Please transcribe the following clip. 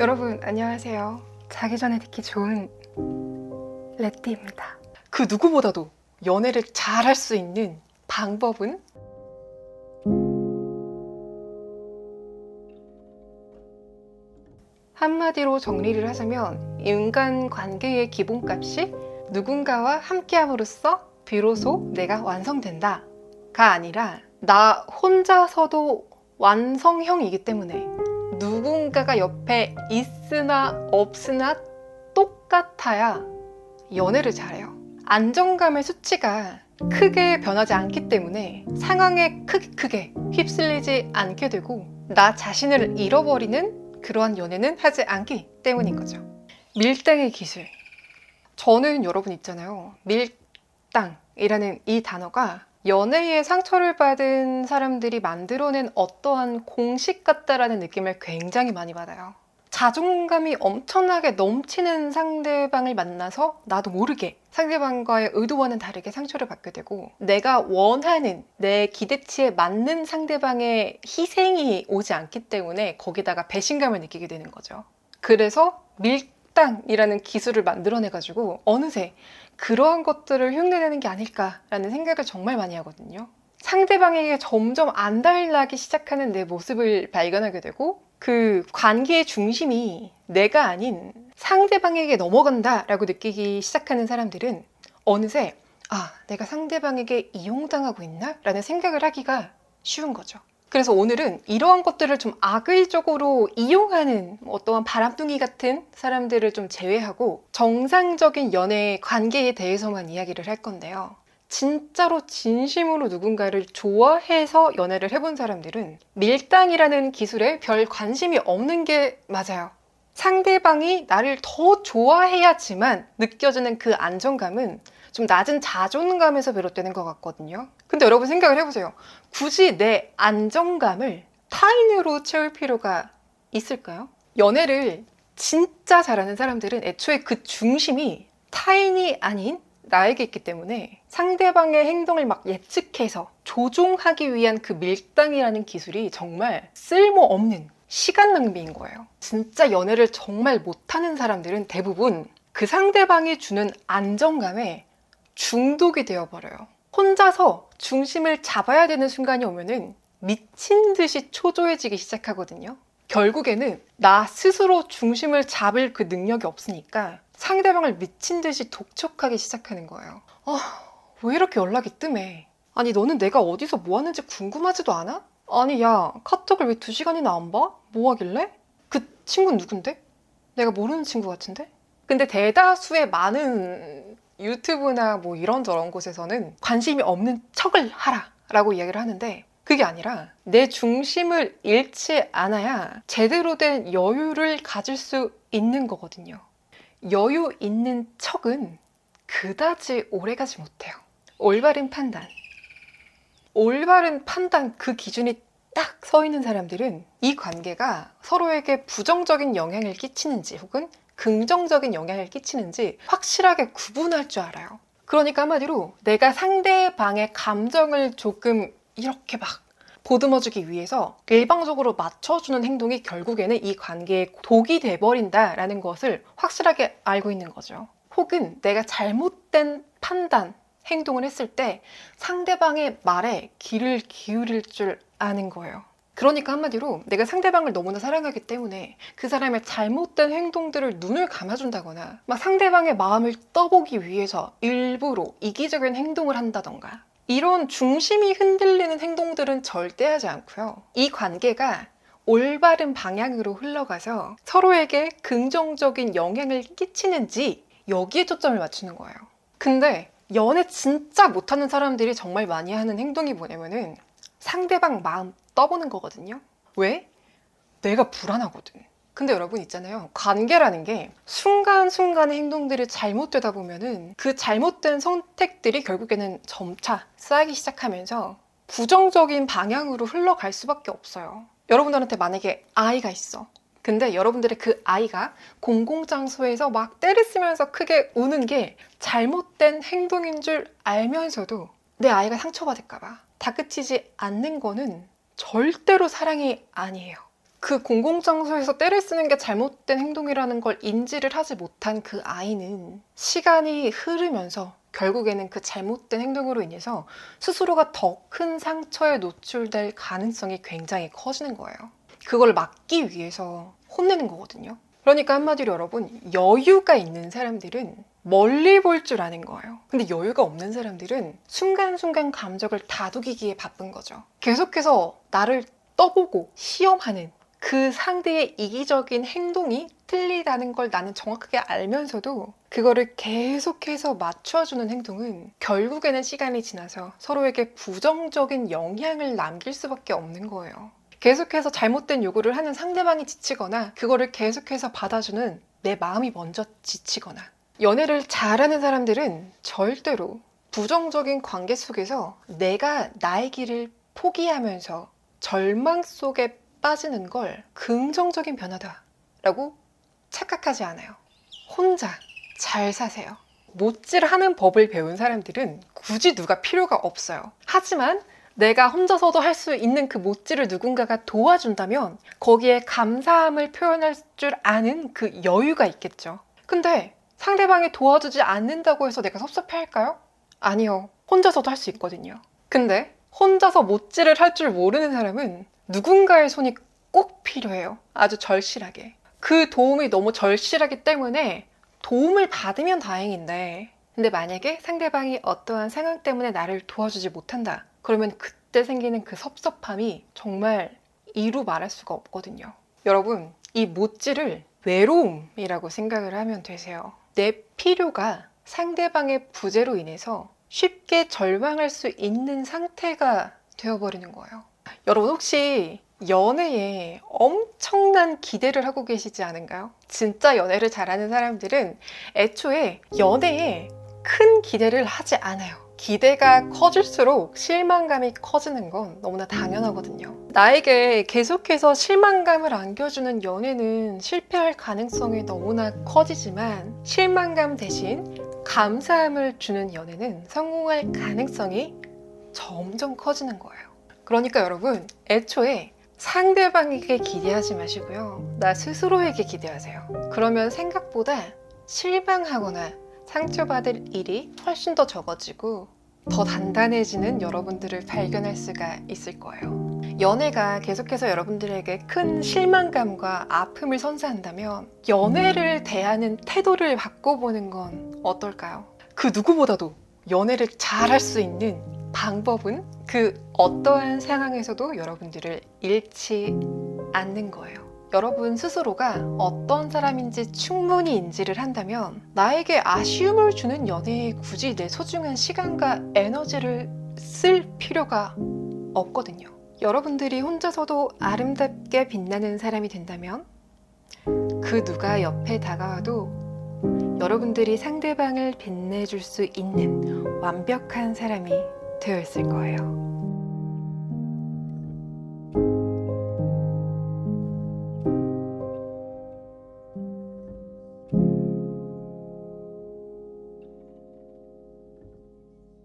여러분 안녕하세요. 자기 전에 듣기 좋은 레띠입니다. 그 누구보다도 연애를 잘할 수 있는 방법은 한마디로 정리를 하자면 인간 관계의 기본값이 누군가와 함께함으로써 비로소 내가 완성된다가 아니라 나 혼자서도 완성형이기 때문에 누군가가 옆에 있으나 없으나 똑같아야 연애를 잘해요. 안정감의 수치가 크게 변하지 않기 때문에 상황에 크게 크게 휩쓸리지 않게 되고 나 자신을 잃어버리는 그러한 연애는 하지 않기 때문인 거죠. 밀당의 기술. 저는 여러분 있잖아요. 밀당이라는 이 단어가 연애에 상처를 받은 사람들이 만들어낸 어떠한 공식 같다라는 느낌을 굉장히 많이 받아요. 자존감이 엄청나게 넘치는 상대방을 만나서 나도 모르게 상대방과의 의도와는 다르게 상처를 받게 되고 내가 원하는 내 기대치에 맞는 상대방의 희생이 오지 않기 때문에 거기다가 배신감을 느끼게 되는 거죠. 그래서 밀당이라는 기술을 만들어내가지고 어느새 그러한 것들을 흉내내는 게 아닐까라는 생각을 정말 많이 하거든요. 상대방에게 점점 안달나기 시작하는 내 모습을 발견하게 되고 그 관계의 중심이 내가 아닌 상대방에게 넘어간다라고 느끼기 시작하는 사람들은 어느새 아, 내가 상대방에게 이용당하고 있나? 라는 생각을 하기가 쉬운 거죠. 그래서 오늘은 이러한 것들을 좀 악의적으로 이용하는 어떠한 바람둥이 같은 사람들을 좀 제외하고 정상적인 연애 관계에 대해서만 이야기를 할 건데요. 진짜로 진심으로 누군가를 좋아해서 연애를 해본 사람들은 밀당이라는 기술에 별 관심이 없는 게 맞아요. 상대방이 나를 더 좋아해야지만 느껴지는 그 안정감은 좀 낮은 자존감에서 비롯되는 것 같거든요. 근데 여러분 생각을 해보세요. 굳이 내 안정감을 타인으로 채울 필요가 있을까요? 연애를 진짜 잘하는 사람들은 애초에 그 중심이 타인이 아닌 나에게 있기 때문에 상대방의 행동을 막 예측해서 조종하기 위한 그 밀당이라는 기술이 정말 쓸모없는 시간 낭비인 거예요. 진짜 연애를 정말 못하는 사람들은 대부분 그 상대방이 주는 안정감에 중독이 되어버려요. 혼자서 중심을 잡아야 되는 순간이 오면은 미친 듯이 초조해지기 시작하거든요. 결국에는 나 스스로 중심을 잡을 그 능력이 없으니까 상대방을 미친 듯이 독촉하기 시작하는 거예요. 아, 왜 이렇게 연락이 뜸해? 아니, 너는 내가 어디서 뭐 하는지 궁금하지도 않아? 아니, 야, 카톡을 왜 두 시간이나 안 봐? 뭐 하길래? 그 친구는 누군데? 내가 모르는 친구 같은데? 근데 대다수의 많은 유튜브나 뭐 이런저런 곳에서는 관심이 없는 척을 하라 라고 이야기를 하는데 그게 아니라 내 중심을 잃지 않아야 제대로 된 여유를 가질 수 있는 거거든요. 여유 있는 척은 그다지 오래가지 못해요. 올바른 판단. 올바른 판단 그 기준이 딱 서 있는 사람들은 이 관계가 서로에게 부정적인 영향을 끼치는지 혹은 긍정적인 영향을 끼치는지 확실하게 구분할 줄 알아요. 그러니까 한마디로 내가 상대방의 감정을 조금 이렇게 막 보듬어주기 위해서 일방적으로 맞춰주는 행동이 결국에는 이 관계에 독이 돼버린다라는 것을 확실하게 알고 있는 거죠. 혹은 내가 잘못된 판단, 행동을 했을 때 상대방의 말에 귀를 기울일 줄 아는 거예요. 그러니까 한마디로 내가 상대방을 너무나 사랑하기 때문에 그 사람의 잘못된 행동들을 눈을 감아준다거나 막 상대방의 마음을 떠보기 위해서 일부러 이기적인 행동을 한다던가 이런 중심이 흔들리는 행동들은 절대 하지 않고요. 이 관계가 올바른 방향으로 흘러가서 서로에게 긍정적인 영향을 끼치는지 여기에 초점을 맞추는 거예요. 근데 연애 진짜 못하는 사람들이 정말 많이 하는 행동이 뭐냐면은 상대방 마음 떠보는 거거든요. 왜? 내가 불안하거든. 근데 여러분 있잖아요. 관계라는 게 순간순간의 행동들이 잘못되다 보면은 그 잘못된 선택들이 결국에는 점차 쌓이기 시작하면서 부정적인 방향으로 흘러갈 수밖에 없어요. 여러분들한테 만약에 아이가 있어. 근데 여러분들의 그 아이가 공공장소에서 막 때리쓰면서 크게 우는 게 잘못된 행동인 줄 알면서도 내 아이가 상처받을까봐 다그치지 않는 거는 절대로 사랑이 아니에요. 그 공공장소에서 때를 쓰는 게 잘못된 행동이라는 걸 인지를 하지 못한 그 아이는 시간이 흐르면서 결국에는 그 잘못된 행동으로 인해서 스스로가 더 큰 상처에 노출될 가능성이 굉장히 커지는 거예요. 그걸 막기 위해서 혼내는 거거든요. 그러니까 한마디로 여러분, 여유가 있는 사람들은 멀리 볼 줄 아는 거예요. 근데 여유가 없는 사람들은 순간순간 감정을 다독이기에 바쁜 거죠. 계속해서 나를 떠보고 시험하는 그 상대의 이기적인 행동이 틀리다는 걸 나는 정확하게 알면서도 그거를 계속해서 맞춰주는 행동은 결국에는 시간이 지나서 서로에게 부정적인 영향을 남길 수밖에 없는 거예요. 계속해서 잘못된 요구를 하는 상대방이 지치거나 그거를 계속해서 받아주는 내 마음이 먼저 지치거나 연애를 잘하는 사람들은 절대로 부정적인 관계 속에서 내가 나의 길을 포기하면서 절망 속에 빠지는 걸 긍정적인 변화다라고 착각하지 않아요. 혼자 잘 사세요. 못질하는 법을 배운 사람들은 굳이 누가 필요가 없어요. 하지만 내가 혼자서도 할 수 있는 그 못질을 누군가가 도와준다면 거기에 감사함을 표현할 줄 아는 그 여유가 있겠죠. 근데 상대방이 도와주지 않는다고 해서 내가 섭섭해 할까요? 아니요. 혼자서도 할 수 있거든요. 근데 혼자서 못질을 할 줄 모르는 사람은 누군가의 손이 꼭 필요해요. 아주 절실하게. 그 도움이 너무 절실하기 때문에 도움을 받으면 다행인데, 근데 만약에 상대방이 어떠한 상황 때문에 나를 도와주지 못한다. 그러면 그때 생기는 그 섭섭함이 정말 이루 말할 수가 없거든요. 여러분, 이 못질을 외로움이라고 생각을 하면 되세요. 내 필요가 상대방의 부재로 인해서 쉽게 절망할 수 있는 상태가 되어버리는 거예요. 여러분 혹시 연애에 엄청난 기대를 하고 계시지 않은가요? 진짜 연애를 잘하는 사람들은 애초에 연애에 큰 기대를 하지 않아요. 기대가 커질수록 실망감이 커지는 건 너무나 당연하거든요. 나에게 계속해서 실망감을 안겨주는 연애는 실패할 가능성이 너무나 커지지만 실망감 대신 감사함을 주는 연애는 성공할 가능성이 점점 커지는 거예요. 그러니까 여러분, 애초에 상대방에게 기대하지 마시고요. 나 스스로에게 기대하세요. 그러면 생각보다 실망하거나 상처받을 일이 훨씬 더 적어지고 더 단단해지는 여러분들을 발견할 수가 있을 거예요. 연애가 계속해서 여러분들에게 큰 실망감과 아픔을 선사한다면 연애를 대하는 태도를 바꿔보는 건 어떨까요? 그 누구보다도 연애를 잘 할 수 있는 방법은 그 어떠한 상황에서도 여러분들을 잃지 않는 거예요. 여러분 스스로가 어떤 사람인지 충분히 인지를 한다면 나에게 아쉬움을 주는 연애에 굳이 내 소중한 시간과 에너지를 쓸 필요가 없거든요. 여러분들이 혼자서도 아름답게 빛나는 사람이 된다면 그 누가 옆에 다가와도 여러분들이 상대방을 빛내줄 수 있는 완벽한 사람이 되어 있을 거예요.